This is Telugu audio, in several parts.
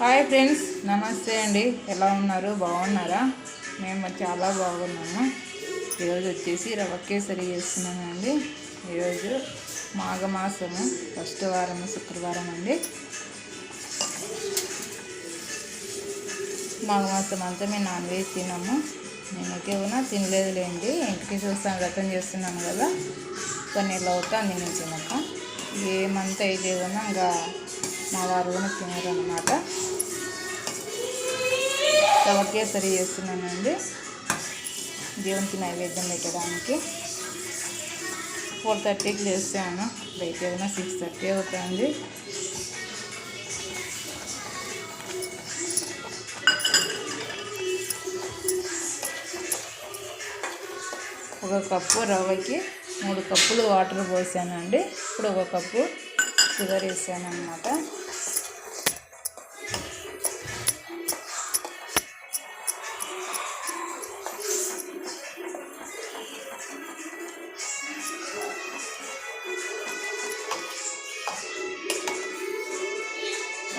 హాయ్ ఫ్రెండ్స్ నమస్తే అండి. ఎలా ఉన్నారు? బాగున్నారా? మేము చాలా బాగున్నాము. ఈరోజు వచ్చేసి రవ్వ కేసరి చేస్తున్నానండి. ఈరోజు మాఘమాసము ఫస్ట్ వారము శుక్రవారం అండి. మాఘమాసం అంతా మేము నాన్ వెజ్ తిన్నాము నేనైతే ఉన్నా తినలేదులేండి. ఇంటికి చూస్తాను వ్రతం చేస్తున్నాను కదా. కొన్ని నెలలు అవుతాను నేను తినక. ఏమంత అయితే ఉన్నా ఇంకా మా వారు కూడా తినరు అనమాట రవ్వకే సరి చేస్తున్నానండి. దేవునికి నైవేద్యం పెట్టడానికి ఫోర్ థర్టీకి చేస్తాను బయట ఏదైనా సిక్స్ థర్టీ అవుతుంది. ఒక కప్పు రవ్వకి మూడు కప్పులు వాటర్ పోసానండి. ఇప్పుడు ఒక కప్పు షుగర్ వేసాను అనమాట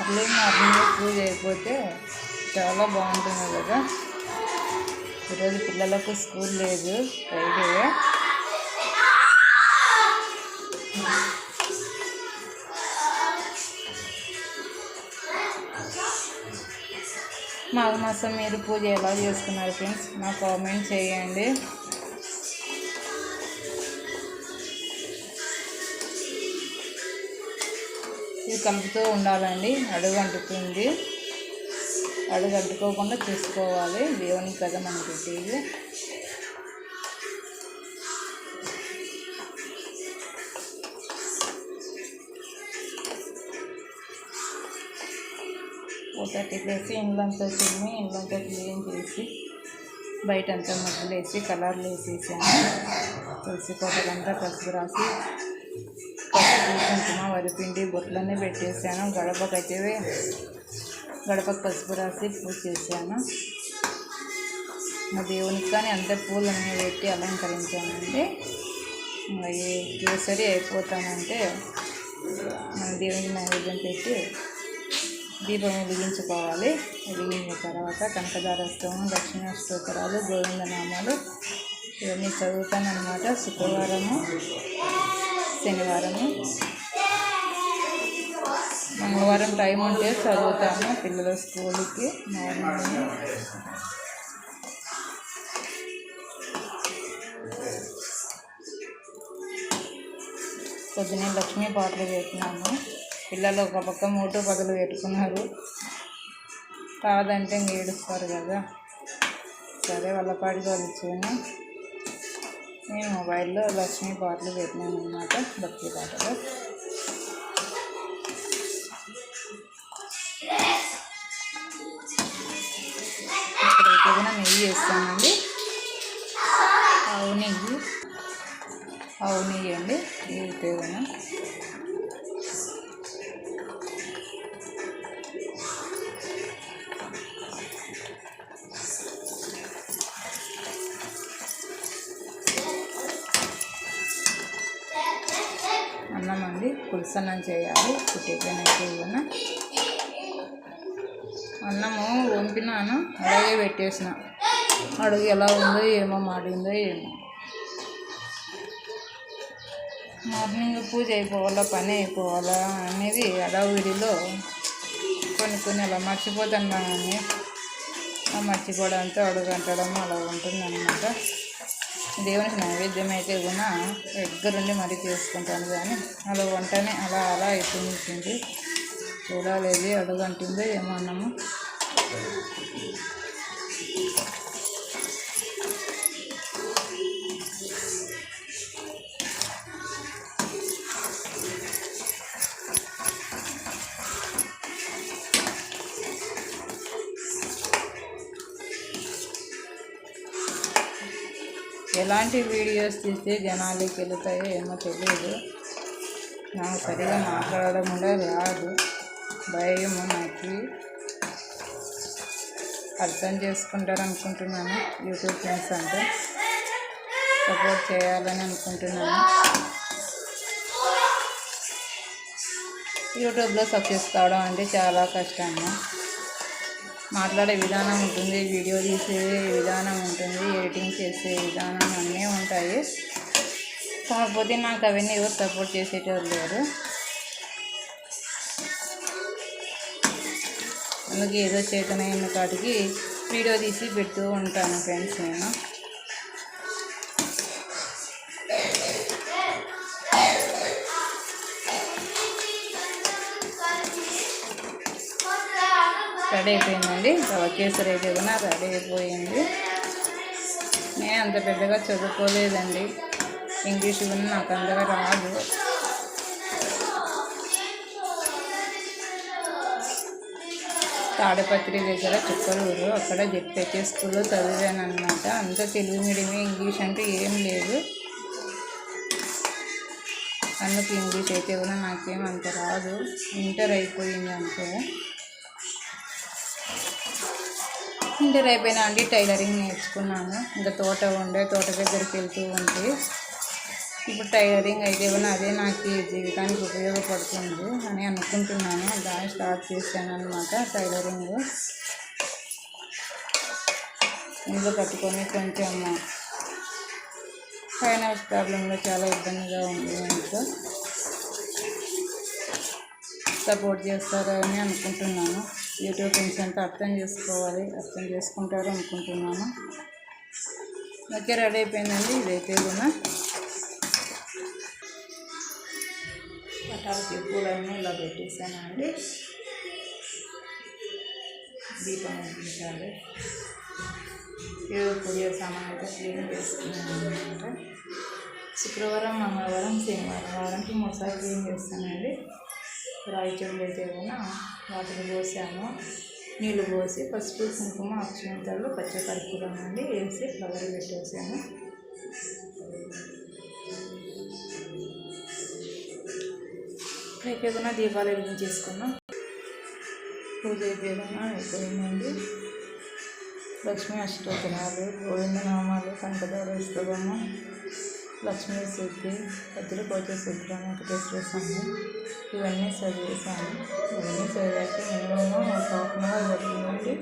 అర్లీ మార్నింగ్ పూజ అయిపోతే చాలా బాగుంటుంది కదా. ఈరోజు పిల్లలకు స్కూల్ లేదు ఫ్రైడే. మాఘమాసం మీరు పూజ ఎలా చేసుకున్నారు ఫ్రెండ్స్? నా కామెంట్ చేయండి. ఇది కలుపుతూ ఉండాలండి. అడుగు అంటుతుంది అడుగు అంటుకోకుండా చూసుకోవాలి. దేవుని కదా మనం పెట్టేది ఒకటి వేసి ఇండ్లంతా చిమ్మి ఇండ్లంతా క్లీన్ చేసి బయట అంతా ముగ్గులు వేసి కలర్లు వేసేసాను. తులసి కోటలంతా పసుపు రాసి పసుపు వరిపిండి బొట్లన్నీ పెట్టేసాను. గడపకైతే గడపకు పసుపు రాసి పూజ చేశాను. మా దేవునికి కానీ అంతే పూలన్నీ పెట్టి అలంకరించామండి ఇంకా కేసరి అయిపోతానంటే మన దేవునికి నైవేద్యం పెట్టి దీపం వెలిగించుకోవాలి. వెలిగించిన తర్వాత కనకదారస్తవం దక్షిణ స్తోత్రాలు గోవిందనామాలు ఇవన్నీ చదువుతాను అనమాట శుక్రవారము శనివారము. మంగళవారం టైం ఉంటే చదువుతాను పిల్లల స్కూల్కి. మార్నింగ్ పొద్దునే లక్ష్మీ పాటలు పెట్టినాము పిల్లలు ఒక పక్క మూటో పదులు పెట్టుకున్నారు. కాదంటే ఇంక ఏడుస్తారు కదా. సరే వాళ్ళ పాటికి వాళ్ళు ఇచ్చాను నేను మొబైల్లో లక్ష్మీ పాటలు పెట్టినాను అనమాట భక్తి పాటలు. నెయ్యి వేస్తామండి ఆవు నెయ్యి. ఆవు నెయ్యి అండి. అయితే కూడా అన్నం అండి. పులుసన్నం చేయాలి. టిఫిన్ అయితే అన్నము వంపినాను. అలాగే పెట్టేసిన. అడుగు ఎలా ఉందో ఏమో మాడిందో ఏమో. మార్నింగ్ పూజ అయిపోవాలా పని అయిపోవాలా అనేది అడవిడిలో కొన్ని కొన్ని అలా మర్చిపోతున్నానని ఆ మర్చిపోవడంతో అడుగంటడం అలా ఉంటుందన్నమాట. దేవునికి నైవేద్యం అయితే కూడా దగ్గరుండి మరీ చేసుకుంటాను కానీ అలా వంటనే అలా అలా అయిపోయింది చూడాలి అడుగు అంటుందో ఏమో అన్నాము. ఎలాంటి వీడియోస్ తీస్తే జనాలకి వెళుతాయో ఏమో తెలియదు నాకు సరిగా మాట్లాడడం కూడా రాదు. భయము నాకు. అర్థం చేసుకుంటారు అనుకుంటున్నాను. యూట్యూబ్ ఫ్రెండ్స్ అంటే సపోర్ట్ చేయాలని అనుకుంటున్నాను. యూట్యూబ్లో సక్సెస్ కావడం అంటే చాలా కష్టము మాట్లాడే విధానం ఉంటుంది వీడియో తీసే విధానం ఉంటుంది ఎడిటింగ్ చేసే విధానం అన్నీ ఉంటాయి. కాకపోతే నాకు అవన్నీ ఎవరు సపోర్ట్ చేసేటోళ్ళు లేరు. అందుకే ఏదో చేతనైన కాటికి వీడియో తీసి పెడుతూ ఉంటాను ఫ్రెండ్స్ నేను. రెడీ అయిపోయిందండి. రవ కేసరి అయితే కూడా రెడీ అయిపోయింది. నేను అంత పెద్దగా చదువుకోలేదండి. ఇంగ్లీష్ కూడా నాకు అంతగా రాదు. తాడపత్రి దగ్గర చుక్కలూరు అక్కడ జెడ్పీహెచ్ స్కూల్లో చదివాను అనమాట అంతా తెలుగు మీడియమే ఇంగ్లీష్ అంటే ఏం లేదు. అందుకు ఇంగ్లీష్ అయితే కూడా నాకేం అంత రాదు. ఇంటర్ అయిపోయింది అనుకో. ఇంటర్ అయిపోయినా అండి టైలరింగ్ నేర్చుకున్నాను. ఇంకా తోట ఉండే తోట దగ్గరికి వెళ్తూ ఉంటే ఇప్పుడు టైలరింగ్ అయితే ఏమైనా అదే నాకు జీవితానికి ఉపయోగపడుతుంది అని అనుకుంటున్నాను. దాన్ని స్టార్ట్ చేశాను అనమాట టైలరింగ్. ఇంట్లో కట్టుకొని కొంచెం ఫైనాన్స్ ప్రాబ్లంలో చాలా ఇబ్బందిగా ఉంది ఇంట్లో. సపోర్ట్ చేస్తారని అనుకుంటున్నాను. యూట్యూబ్ ఫ్రెండ్స్ అంతా అర్థం చేసుకోవాలి అర్థం చేసుకుంటారు అనుకుంటున్నాను. ఓకే రెడీ అయిపోయిందండి ఇదైతే కూడా. పటాకి పూలన్నీ ఇలా పెట్టేసానండి దీపం అందించాలి ఏదో పూజ సామాన్ అయితే క్లీన్ చేసుకున్నాను అనమాట శుక్రవారం మంగళవారం శనివారం వారానికి మూడుసార్లు క్లీన్ చేస్తానండి. రాయి అయితే కూడా వాటిని పోసాను. నీళ్ళు పోసి పసుపు కుంకుమ అక్షంతలు పచ్చకర్పూరం అండి వేసి ఫ్లవర్ పెట్టేసాను. అయితే దీపాలు దీపాలు వెలిగించేసుకున్నాం పూజ అయిపోయినా అయిపోయిందండి. లక్ష్మీ అష్టోత్తరాలు గోవింద నామాలు కనకదార ఇస్తవమ్మ లక్ష్మీ శుద్ధి భద్రకోట శుద్ధి వెంకటేశ్వర స్వామి. ఇవన్నీ చదివేశాను ఇవన్నీ చదివాక మినిమమ్ ఒక హాఫ్ అన్ అవర్ పడుతుందండి.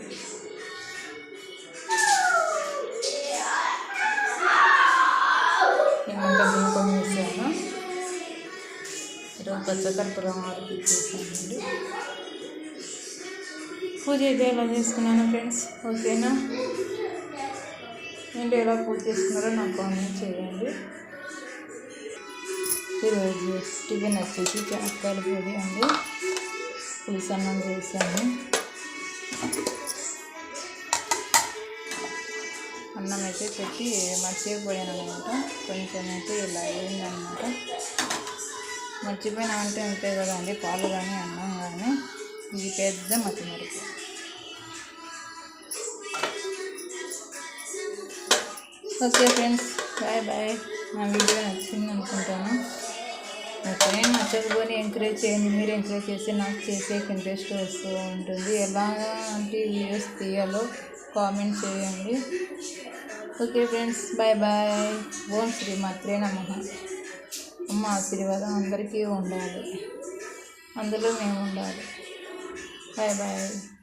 ఏమంత దీపం వేసాను ఈరోజు పచ్చకర్పూరం వరకు చేశానండి పూజ అయితే ఎలా చేసుకున్నాను ఫ్రెండ్స్? ఓకేనా? ఏంటి ఎలా పూజ చేసుకున్నారో నాకు కామెంట్ చేయండి. ఈరోజు టిఫిన్ వచ్చేసి చెనక్కాయల పొడి అండి. పులుసు అన్నం చేశాను. అన్నం అయితే పెట్టి మర్చిపోయాను అనమాట కొంచెం అయితే ఇలా అయిందనమాట మర్చిపోయినామంటే అంతే కదండి పాలు కానీ అన్నం కానీ. ఇది పెద్ద మతిమరుపు ఓకే ఫ్రెండ్స్ బాయ్ బాయ్. నా వీడియో నచ్చింది అనుకుంటాను ఓకే నచ్చకపోతే ఎంకరేజ్ చేయండి. మీరు ఎంకరేజ్ చేస్తే నాకు చేసే ఇంట్రెస్ట్ వస్తూ ఉంటుంది. ఎలాంటి వీడియోస్ తీయాలో కామెంట్ చేయండి. ఓకే ఫ్రెండ్స్ బాయ్ బాయ్ ఓం శ్రీ మాత్రే నమ. అమ్మ ఆశీర్వాదం అందరికీ ఉండాలి. అందులో మేము ఉండాలి. Bye bye